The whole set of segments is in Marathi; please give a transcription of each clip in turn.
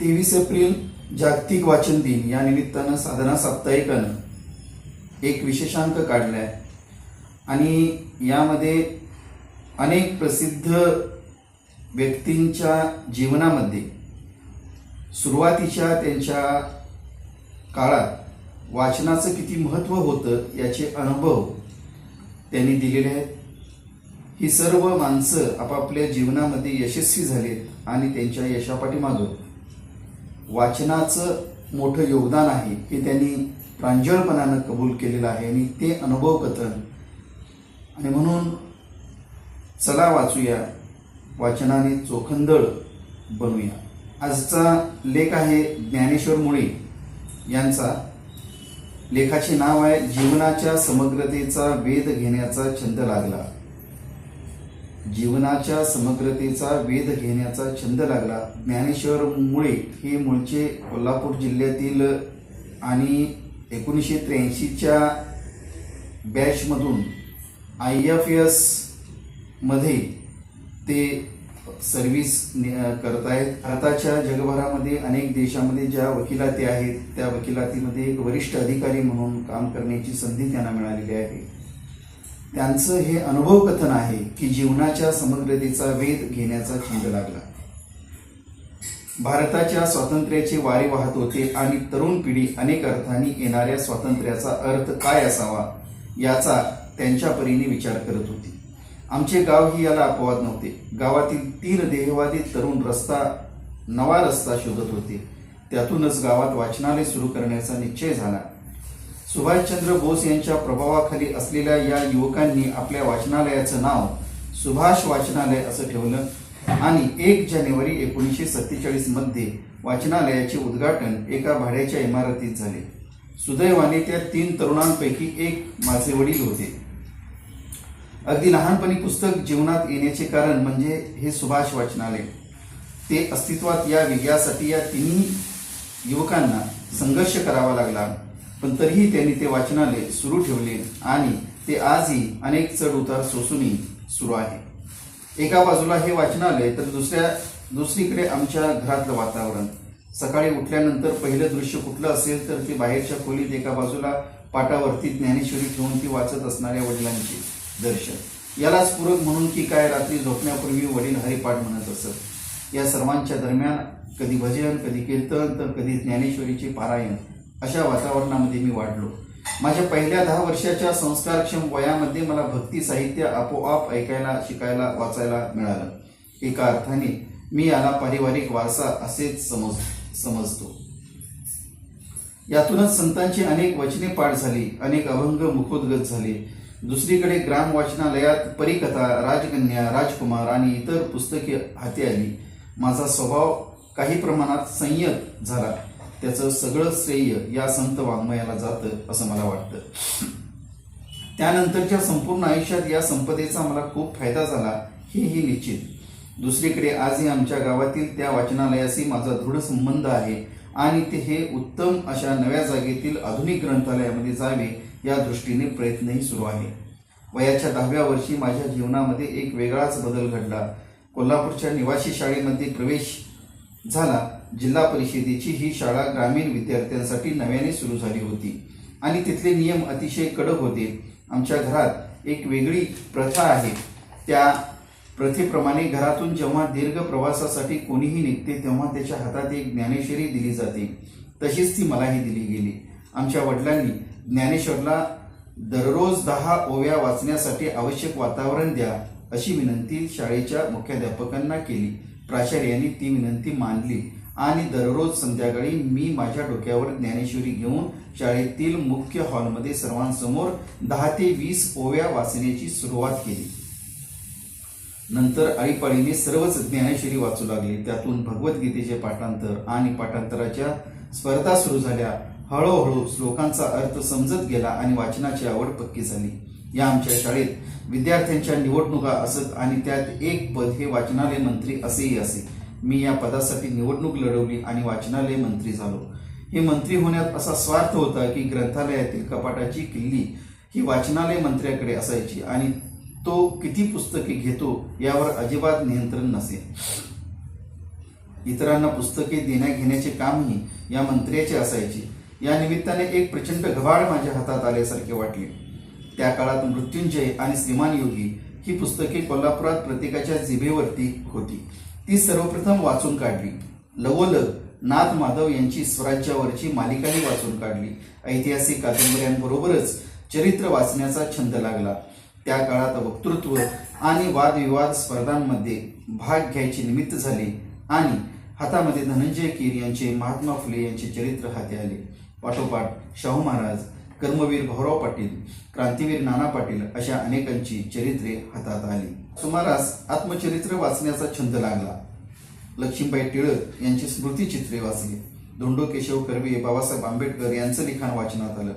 तेवीस एप्रिल जागतिक वाचन दिन. या निमित्तानं साधना साप्ताहिकानं एक विशेषांक काढलाय. आणि यामध्ये अनेक प्रसिद्ध व्यक्तींच्या जीवनामध्ये सुरुवातीच्या त्यांच्या काळात वाचनाचं किती महत्त्व होतं याचे अनुभव त्यांनी दिलेले आहेत. ही सर्व माणसं आपापल्या जीवनामध्ये यशस्वी झालेत आणि त्यांच्या यशापाठीमागं वाचनाचं मोठं योगदान आहे हे त्यांनी प्रांजळपणानं कबूल केलेलं आहे आणि ते अनुभव कथन. आणि म्हणून चला वाचूया वाचनाने चोखंदळ बनूया. आजचा लेख आहे ज्ञानेश्वर मुळे. यांचा लेखाचे नाव आहे जीवनाच्या समग्रतेचा वेध घेण्याचा छंद लागला. जीवनाच्या समग्रतेचा वेध घेण्याचा छंद लागला. ज्ञानेश्वर मुळे हे मूळचे कोल्हापूर जिल्ह्यातील आणि एकोणीसशे त्र्याऐंशीच्या बॅचमधून आय एफ एसमध्ये ते सर्व्हिस करत आहेत. भारताच्या जगभरामध्ये अनेक देशामध्ये ज्या वकिलाती आहेत त्या वकिलातीमध्ये एक वरिष्ठ अधिकारी म्हणून काम करण्याची संधी त्यांना मिळालेली आहे. त्यांचं हे अनुभव कथन आहे की जीवनाच्या समग्रतेचा वेध घेण्याचा छंद लागला. भारताच्या स्वातंत्र्याचे वारे वाहत होते आणि तरुण पिढी अनेक अर्थांनी येणाऱ्या स्वातंत्र्याचा अर्थ काय असावा याचा त्यांच्या परीने विचार करत होती. आमचे गाव ही याला अपवाद नव्हते. गावातील तीन देहवादी तरुण रस्ता नवा रस्ता शोधत होते. त्यातूनच गावात वाचनालय सुरू करण्याचा निश्चय झाला. सुभाषचंद्र बोस यांच्या प्रभावाखाली असलेल्या या युवकांनी आपल्या वाचनालयाचं नाव सुभाष वाचनालय असं ठेवलं आणि एक जानेवारी एकोणीसशे सत्तेचाळीसमध्ये वाचनालयाचे उद्घाटन एका भाड्याच्या इमारतीत झाले. सुदैवाने त्या तीन तरुणांपैकी एक माझे वडील होते. अगदी लहानपणी पुस्तक जीवनात येण्याचे कारण म्हणजे हे सुभाष वाचनालय. ते अस्तित्वात या विजयासाठी या तिन्ही युवकांना संघर्ष करावा लागला. पण तरीही त्यांनी ते वाचनालय सुरू ठेवले आणि ते आजही अनेक चढ उतार सोसूनही सुरू आहे. एका बाजूला हे वाचनालय तर दुसऱ्या दुसरीकडे आमच्या घरातलं वातावरण. सकाळी उठल्यानंतर पहिलं दृश्य कुठलं असेल तर ते बाहेरच्या खोलीत एका बाजूला पाटावरती ज्ञानेश्वरी ठेवून ती वाचत असणाऱ्या वडिलांचे दर्शन. यालाच पूरक म्हणून की काय रात्री झोपण्यापूर्वी वडील हरिपाठ म्हणत असत. या सर्वांच्या दरम्यान कधी भजन कधी कीर्तन तर कधी ज्ञानेश्वरीचे पारायण. अशा वातावरणामध्ये मी वाढलो. माझ्या पहिल्या दहा वर्षाच्या संस्कारक्षम वयामध्ये मला भक्ती साहित्य आपोआप ऐकायला शिकायला वाचायला मिळालं. एका अर्थाने मी याला पारिवारिक वारसा असेच समज समजतो. यातूनच संतांची अनेक वचने पाठ झाली अनेक अभंग मुखोद्गत झाले. दुसरीकडे ग्राम वाचनालयात परिकथा राजकन्या राजकुमार आणि इतर पुस्तके हाती आली. माझा स्वभाव काही प्रमाणात संयत झाला. त्याचं सगळं श्रेय या संत वाङ्मयाला जातं असं मला वाटतं. त्यानंतरच्या संपूर्ण आयुष्यात या संपदेचा मला खूप फायदा झाला हेही निश्चित. दुसरीकडे आजही आमच्या गावातील त्या वाचनालयाशी माझा दृढ संबंध आहे आणि ते हे उत्तम अशा नव्या जागेतील आधुनिक ग्रंथालयामध्ये जावे या दृष्टीने प्रयत्नही सुरू आहे. वयाच्या दहाव्या वर्षी माझ्या जीवनामध्ये एक वेगळाच बदल घडला. कोल्हापूरच्या निवासी शाळेमध्ये प्रवेश झाला. जिल्हा परिषदेची ही शाळा ग्रामीण विद्यार्थ्यांसाठी नव्याने सुरू झाली होती. आणि तिथले नियम अतिशय कडक होते. आमच्या घरात एक वेगळी प्रथा आहे. त्या प्रथेप्रमाणे घरातून जेव्हा दीर्घ प्रवासासाठी कोणीही निघते तेव्हा त्याच्या हातात एक ज्ञानेश्वरी दिली जाते. तशीच ती मलाही दिली गेली. आमच्या वडिलांनी ज्ञानेश्वरला दररोज दहा ओव्या वाचण्यासाठी आवश्यक वातावरण द्या अशी विनंती शाळेच्या मुख्याध्यापकांना केली. प्राचार्यांनी ती विनंती मानली आणि दररोज संध्याकाळी मी माझ्या डोक्यावर ज्ञानेश्वरी घेऊन शाळेतील मुख्य हॉलमध्ये सर्वांसमोर दहा ते वीस ओव्या वाचण्याची सुरुवात केली. नंतर आईपाळीने सर्वच ज्ञानेश्वरी वाचू लागले. त्यातून भगवद्गीतेचे पाठांतर आणि पाठांतराच्या स्पर्धा सुरू झाल्या. हळूहळू श्लोकांचा अर्थ समजत गेला आणि वाचनाची आवड पक्की झाली. या आमच्या शाळेत विद्यार्थ्यांच्या निवडणुका असत आणि त्यात एक पद हे वाचनालय मंत्री असेही असे. मी या पदासाठी निवडणूक लढवली आणि वाचनालय मंत्री झालो. हे मंत्री होण्यात असा स्वार्थ होता की ग्रंथालयातील कपाटाची किल्ली ही वाचनालय मंत्र्याकडे असायची आणि तो किती पुस्तके घेतो यावर अजिबात नियंत्रण नसे. इतरांना पुस्तके देण्या घेण्याचे कामही या मंत्र्याचे असायचे. या निमित्ताने एक प्रचंड घबाड माझ्या हातात आल्यासारखे वाटले. त्या काळात मृत्युंजय आणि श्रीमान योगी ही पुस्तके कोल्हापुरात प्रत्येकाच्या जिभेवरती होती. ती सर्वप्रथम वाचून काढली. लवोलग नाथ माधव यांची स्वराज्यावरची मालिकाही वाचून काढली. ऐतिहासिक कादंबऱ्यांबरोबरच चरित्र वाचण्याचा छंद लागला. त्या काळात वक्तृत्व आणि वादविवाद स्पर्धांमध्ये भाग घ्यायचे निमित्त झाले आणि हातामध्ये धनंजय कीर यांचे महात्मा फुले यांचे चरित्र हाती आले. पाठोपाठ शाहू महाराज कर्मवीर भाऊराव पाटील क्रांतीवीर नाना पाटील अशा अनेकांची चरित्रे हातात आली. सुमारास आत्मचरित्र वाचण्याचा छंद लागला. लक्ष्मीबाई टिळक यांची स्मृतिचित्रे वाचली. धोंडो केशव कर्वे बाबासाहेब आंबेडकर यांचं लिखाण वाचनात आलं.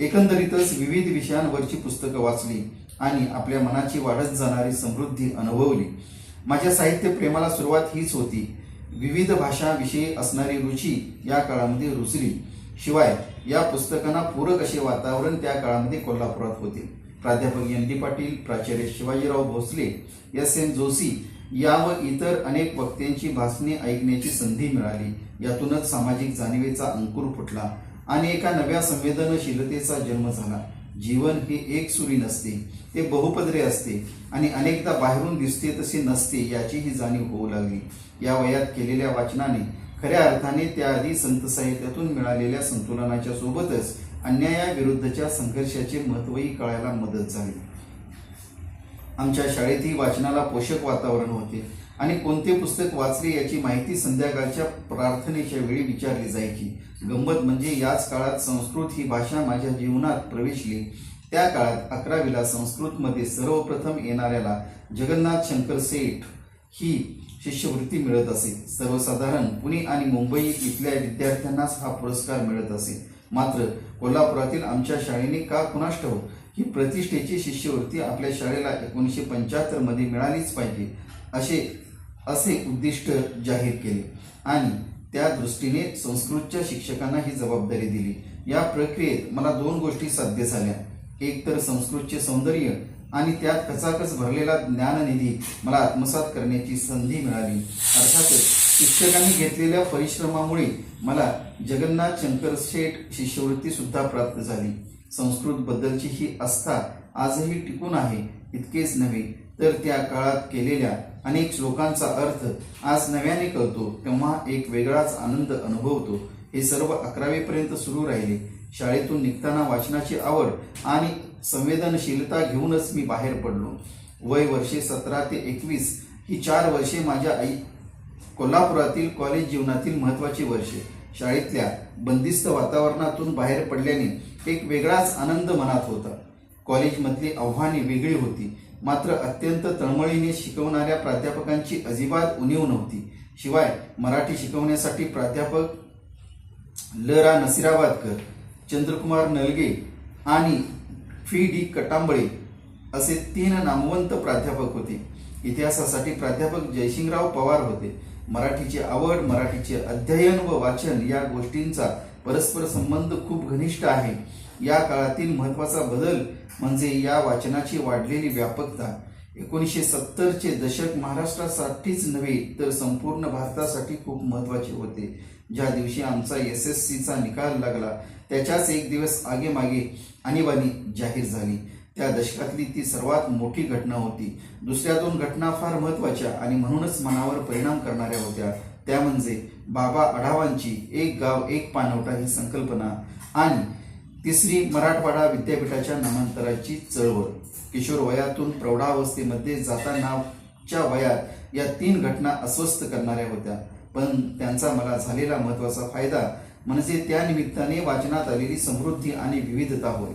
एकंदरीतच विविध विषयांवरची पुस्तकं वाचली आणि आपल्या मनाची वाढत जाणारी समृद्धी अनुभवली. माझ्या साहित्य प्रेमाला सुरुवात हीच होती. विविध भाषाविषयी असणारी रुची या काळामध्ये रुचली शिवाय या पुस्तकांना पूरक असे वातावरण त्या काळामध्ये कोल्हापुरात होते. प्राध्यापक एन डी पाटील प्राचार्य शिवाजीराव भोसले एस एन जोशी या व इतर अनेक वक्त्यांची भाषणे ऐकण्याची संधी मिळाली. यातूनच सामाजिक जाणीवेचा अंकुर फुटला आणि एका नव्या संवेदनशीलतेचा जन्म झाला. जीवन हे एक सुरी नसते ते बहुपदरे असते आणि अनेकदा बाहेरून दिसते तसे नसते याचीही जाणीव होऊ लागली. या वयात केलेल्या वाचनाने खऱ्या अर्थाने त्याआधी संत साहित्यातून मिळालेल्या संतुलनाच्या सोबतच अन्यायाविरुद्धच्या संघर्षाचे महत्वही कळायला मदत झाली. आमच्या शाळेतही वाचनाला पोषक वातावरण होते आणि कोणते पुस्तक वाचले याची माहिती संध्याकाळच्या प्रार्थनेच्या वेळी विचारली जायची. गंमत म्हणजे याच काळात संस्कृत ही भाषा माझ्या जीवनात प्रवेशली. त्या काळात अकरावीला संस्कृतमध्ये सर्वप्रथम येणाऱ्याला जगन्नाथ शंकर सेठ ही शिष्यवृत्ती मिळत असे. सर्वसाधारण पुणे आणि मुंबई इथल्या विद्यार्थ्यांनाच हा पुरस्कार मिळत असे. मात्र कोल्हापुरातील आमच्या शाळेने का कुणाष्ट हो ही प्रतिष्ठेची शिष्यवृत्ती आपल्या शाळेला एकोणीसशे पंच्याहत्तरमध्ये मिळालीच पाहिजे असे असे उद्दिष्ट जाहीर केले. आणि त्या दृष्टीने संस्कृतच्या शिक्षकांना ही जबाबदारी दिली. या प्रक्रियेत मला दोन गोष्टी साध्य झाल्या. एक तर संस्कृतचे सौंदर्य आणि त्यात कचाकच भरलेला ज्ञाननिधी मला आत्मसात करण्याची संधी मिळाली. अर्थातच शिक्षकांनी घेतलेल्या परिश्रमामुळे मला जगन्नाथ शंकर शेठ शिष्यवृत्ती सुद्धा प्राप्त झाली. संस्कृत बद्दलची ही आस्था आजही टिकून आहे इतकेच नव्हे तर त्या काळात केलेल्या अनेक श्लोकांचा अर्थ आज नव्याने कळतो तेव्हा एक वेगळाच आनंद अनुभवतो. हे सर्व अकरावीपर्यंत सुरू राहिले. शाळेतून निघताना वाचनाची आवड आणि संवेदनशीलता घेऊनच मी बाहेर पडलो. वय वर्षे सतरा ते एकवीस ही चार वर्षे माझ्या आई कोल्हापुरातील कॉलेज जीवनातील महत्त्वाची वर्षे. शाळेतल्या बंदिस्त वातावरणातून बाहेर पडल्याने एक वेगळाच आनंद मनात होता. कॉलेजमधली आव्हाने वेगळी होती. मात्र अत्यंत तळमळीने शिकवणाऱ्या प्राध्यापकांची अजिबात उणीव नव्हती. शिवाय मराठी शिकवण्यासाठी प्राध्यापक ल रा नसिराबादकर चंद्रकुमार नलगे आणि फी डी कटांबळे असे तीन नामवंत प्राध्यापक होते. इतिहासासाठी प्राध्यापक जयसिंगराव पवार होते. मराठीची आवड मराठीचे अध्ययन व वाचन या गोष्टींचा परस्पर संबंध खूप घनिष्ठ आहे. या काळातील महत्त्वाचा बदल म्हणजे या वाचनाची वाढलेली व्यापकता. एकोणीसशे सत्तरचे दशक महाराष्ट्रासाठीच नव्हे तर संपूर्ण भारतासाठी खूप महत्त्वाचे होते. ज्या दिवशी आमचा एस एस सीचा निकाल लागला त्याच्याच एक दिवस आगेमागे आणीबाणी जाहीर झाली. त्या दशकातली ती सर्वात मोठी घटना होती. दुसऱ्या दोन घटना फार महत्त्वाच्या आणि म्हणूनच मनावर परिणाम करणाऱ्या होत्या. त्या म्हणजे बाबा आढावांची एक गाव एक पानवटा ही संकल्पना आणि तिसरी मराठवाडा विद्यापीठाच्या नामांतराची चळवळ. किशोर वयातून प्रौढावस्थेमध्ये जातानाच्या वयात या तीन घटना अस्वस्थ करणाऱ्या होत्या. पण त्यांचा मला झालेला महत्त्वाचा फायदा म्हणजे त्या निमित्ताने वाचनात आलेली समृद्धी आणि विविधता होय.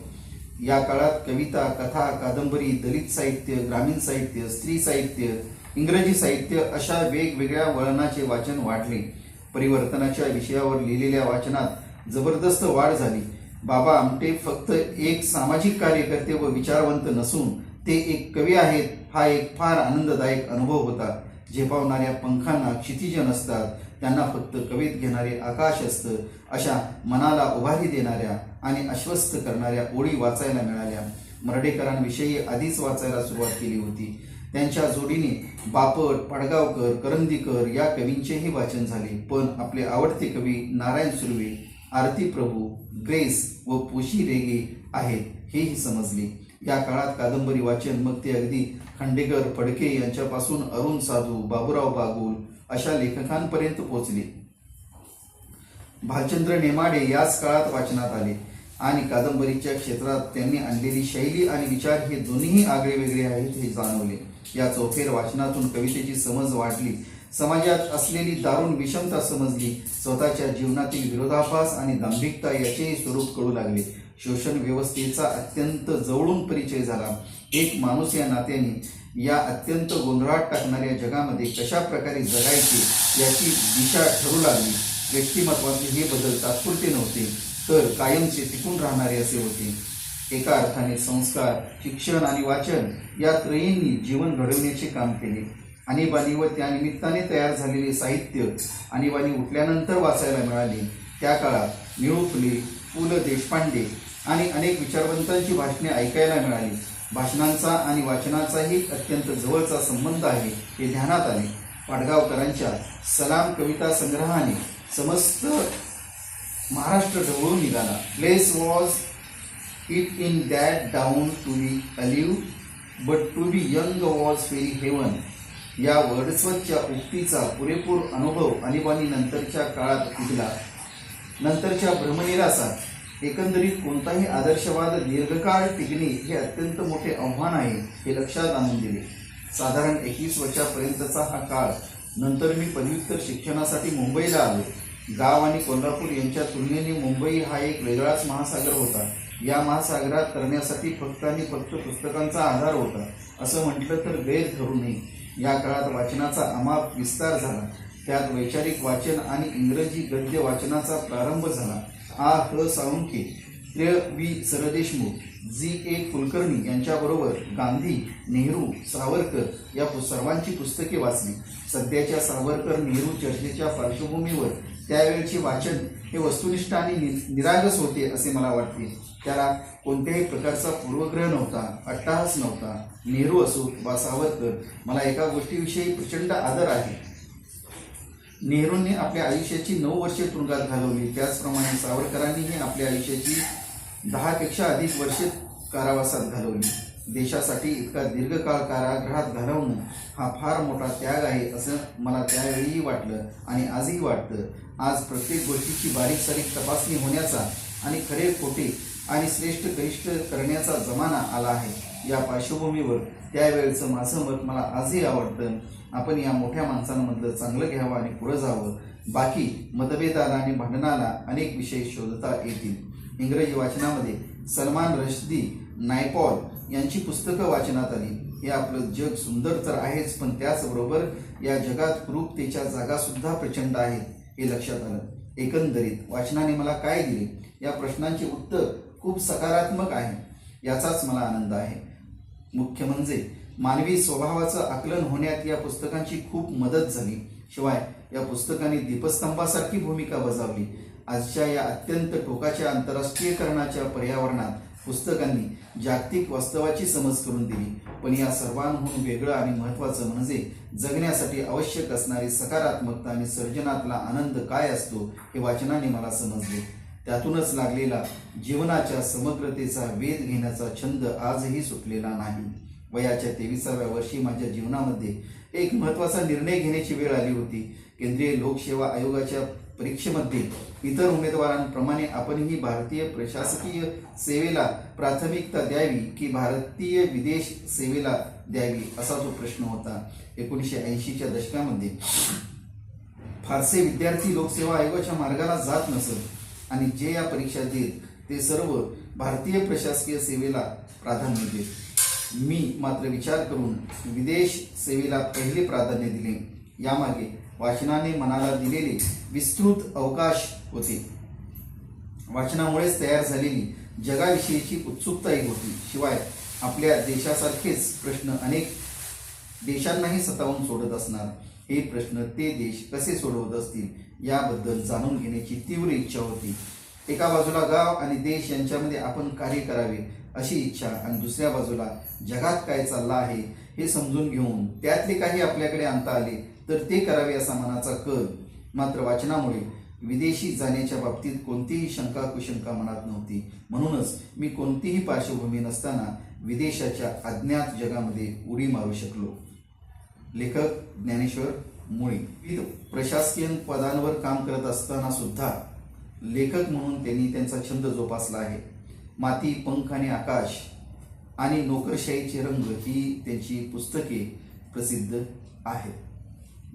या काळात कविता कथा कादंबरी दलित साहित्य ग्रामीण साहित्य स्त्री साहित्य इंग्रजी साहित्य अशा वेगवेगळ्या वळणाचे वाचन वाढले. परिवर्तनाच्या विषयावर लिहिलेल्या वाचनात जबरदस्त वाढ झाली. बाबा आमटे फक्त एक सामाजिक कार्यकर्ते व विचारवंत नसून ते एक कवी आहेत हा एक फार आनंददायक अनुभव होता. झेपावणाऱ्या पंखांना क्षितिज नसतात त्यांना फक्त कवीत घेणारे आकाश असतं अशा मनाला उभारी देणाऱ्या आणि आश्वस्त करणाऱ्या ओळी वाचायला मिळाल्या. मरडेकरांविषयी आधीच वाचायला सुरुवात केली होती. त्यांच्या जोडीने बापट पाडगावकर करंदीकर या कवींचेही वाचन झाले पण आपले आवडते कवी नारायण सुर्वे आरती प्रभू ग्रेस व पोशी रेगे आहेत हेही समजले. या काळात कादंबरी वाचन मग ते अगदी खंडेकर फडके यांच्यापासून अरुण साधू बाबूराव बागुल अशा लेखकांपर्यंत पोहोचले. भालचंद्र नेमाडे याच काळात वाचनात आले आणि कादंबरीच्या क्षेत्रात त्यांनी आणलेली शैली आणि विचार हे दोन्हीही आगळे वेगळे आहेत हे जाणवले. या चौफेर वाचनातून कवितेची समज वाढली समाजात असलेली दारुण विषमता समजली. स्वतःच्या जीवनातील विरोधाभास आणि दांभिकता याचेही स्वरूप कळू लागले. शोषण व्यवस्थेचा अत्यंत जवळून परिचय झाला. एक माणूस या नात्याने या अत्यंत गोंधळात टाकणाऱ्या जगामध्ये कशा प्रकारे जगायचे याची दिशा ठरू लागली. व्यक्तिमत्वाचे हे बदल तात्पुरते नव्हते तर कायमचे टिकून राहणारे असे होते. एका अर्थाने संस्कार शिक्षण आणि वाचन या त्रयींनी जीवन घडवण्याचे काम केले. आणीबाणी व त्या निमित्ताने तयार झालेले साहित्य आणीबाणी उठल्यानंतर वाचायला मिळाले. त्या काळात निळुपले पु ल देशपांडे आणि अनेक विचारवंतांची भाषणे ऐकायला मिळाली. भाषणांचा आणि वाचनाचाही अत्यंत जवळचा संबंध आहे हे ध्यानात आले. पाडगावकरांच्या सलाम कविता संग्रहाने समस्त महाराष्ट्र ढवळून निघाला. Bliss was it in that dawn to be alive but to be young was very heaven या वर्डस्वतच्या उक्तीचा पुरेपूर अनुभव आणीबाणी नंतरच्या काळात उठला. नंतरच्या भ्रमनिरासात एकंदरीत कोणताही आदर्शवाद दीर्घकाळ टिकणे हे अत्यंत मोठे आव्हान आहे हे लक्षात आणून दिले. साधारण एकवीस वर्षापर्यंतचा हा काळ. नंतर मी पदव्युत्तर शिक्षणासाठी मुंबईला आलो. गाव आणि कोल्हापूर यांच्या तुलनेने मुंबई हा एक वेगळाच महासागर होता. या महासागरात करण्यासाठी फक्त आणि फक्त पुस्तकांचा आधार होता. असं म्हटलं तर गैर धरू नये. या काळात वाचनाचा अमाप विस्तार झाला. त्यात वैचारिक वाचन आणि इंग्रजी गद्य वाचनाचा प्रारंभ झाला. आ ह साळुंके त्र्य वी सरदेशमुख जी ए कुलकर्णी यांच्याबरोबर गांधी नेहरू सावरकर या सर्वांची पुस्तके वाचली. सध्याच्या सावरकर नेहरू चर्चेच्या पार्श्वभूमीवर त्यावेळचे वाचन हे वस्तुनिष्ठ आणि निरागस होते असे मला वाटते. त्याला कोणत्याही प्रकारचा पूर्वग्रह नव्हता अट्टाहास नव्हता नेहरू असो वा सावरकर मला एका गोष्टीविषयी प्रचंड आदर आहे. नेहरूंनी आपल्या आयुष्याची नऊ वर्षे तुरुंगात घालवली. त्याचप्रमाणे सावरकरांनीही आपल्या आयुष्याची दहापेक्षा अधिक वर्षे कारावासात घालवली. देशासाठी इतका दीर्घकाळ कारागृहात घालवणं हा फार मोठा त्याग आहे असं मला त्यावेळीही वाटलं आणि आजही वाटतं. आज प्रत्येक गोष्टीची बारीक सारीक तपासणी होण्याचा आणि खरे खोटे आणि श्रेष्ठ कनिष्ठ करण्याचा जमाना आला आहे. या पार्श्वभूमीवर त्यावेळेचं माझं मत मला आजही आवडतं. आपण या मोठ्या माणसांमधलं चांगलं घ्यावं आणि पुढं जावं. बाकी मतभेदाला आणि भांडणाला अनेक विषय शोधता येतील. इंग्रजी वाचनामध्ये सलमान रश्दी नायपॉल यांची पुस्तकं वाचनात आली. हे आपलं जग सुंदर तर आहेच पण त्याचबरोबर या जगात क्रूपतेच्या जागा सुद्धा प्रचंड आहेत हे लक्षात आलं. एकंदरीत वाचनाने मला काय दिले? या प्रश्नांचे उत्तर खूप सकारात्मक आहे याचाच मला आनंद आहे. मुख्य म्हणजे मानवी स्वभावाचं आकलन होण्यात या पुस्तकांची खूप मदत झाली. शिवाय या पुस्तकांनी दीपस्तंभासारखी भूमिका बजावली. आजच्या या अत्यंत टोकाच्या आंतरराष्ट्रीयकरणाच्या पर्यावरणात पुस्तकांनी जागतिक वास्तवाची समज करून दिली. पण या सर्वांहून वेगळं आणि महत्त्वाचं म्हणजे जगण्यासाठी आवश्यक असणारी सकारात्मकता आणि सर्जनातला आनंद काय असतो हे वाचनाने मला समजले. त्यातूनच लागलेला जीवनाच्या समग्रतेचा वेध घेण्याचा छंद आजही सुटलेला नाही. वयाच्या तेविसाव्या वर्षी माझ्या जीवनामध्ये एक महत्त्वाचा निर्णय घेण्याची वेळ आली होती. केंद्रीय लोकसेवा आयोगाच्या परीक्षेमध्ये इतर उमेदवारांप्रमाणे आपणही भारतीय प्रशासकीय सेवेला प्राथमिकता द्यावी की भारतीय विदेश सेवेला द्यावी असा तो प्रश्न होता. एकोणीसशे ऐंशीच्या दशकामध्ये फारसे विद्यार्थी लोकसेवा आयोगाच्या मार्गाला जात नसत. आणि जे या परीक्षा देत ते सर्व भारतीय प्रशासकीय सेवेला प्राधान्य देत मी मात्र विचार करून विदेश सेवेला पहिले प्राधान्य दिले. यामागे वाचनाने मनाला दिलेले विस्तृत अवकाश होते. वाचनामुळेच तयार झालेली जगाविषयीची उत्सुकताही होती. शिवाय आपल्या देशासारखेच प्रश्न अनेक देशांनाही सतावून सोडत असणार. हे प्रश्न ते देश कसे सोडवत असतील याबद्दल जाणून घेण्याची तीव्र इच्छा होती. एका बाजूला गाव आणि देश यांच्यामध्ये आपण कार्य करावे अशी इच्छा आणि दुसऱ्या बाजूला जगात काय चाललं आहे हे समजून घेऊन त्यातले काही आपल्याकडे आणता आले तर ते करावे असा मनाचा कल. मात्र वाचनामुळे विदेशी जाण्याच्या बाबतीत कोणतीही शंका कुशंका मनात नव्हती. म्हणूनच मी कोणतीही पार्श्वभूमी नसताना विदेशाच्या अज्ञात जगामध्ये उडी मारू शकलो. लेखक ज्ञानेश्वर मुळे विविध प्रशासकीय पदांवर काम करत असताना सुद्धा लेखक म्हणून त्यांनी त्यांचा छंद जोपासला आहे. माती पंख आणि आकाश आणि नोकरशाहीचे रंग ही त्यांची पुस्तके प्रसिद्ध आहेत.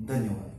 धन्यवाद.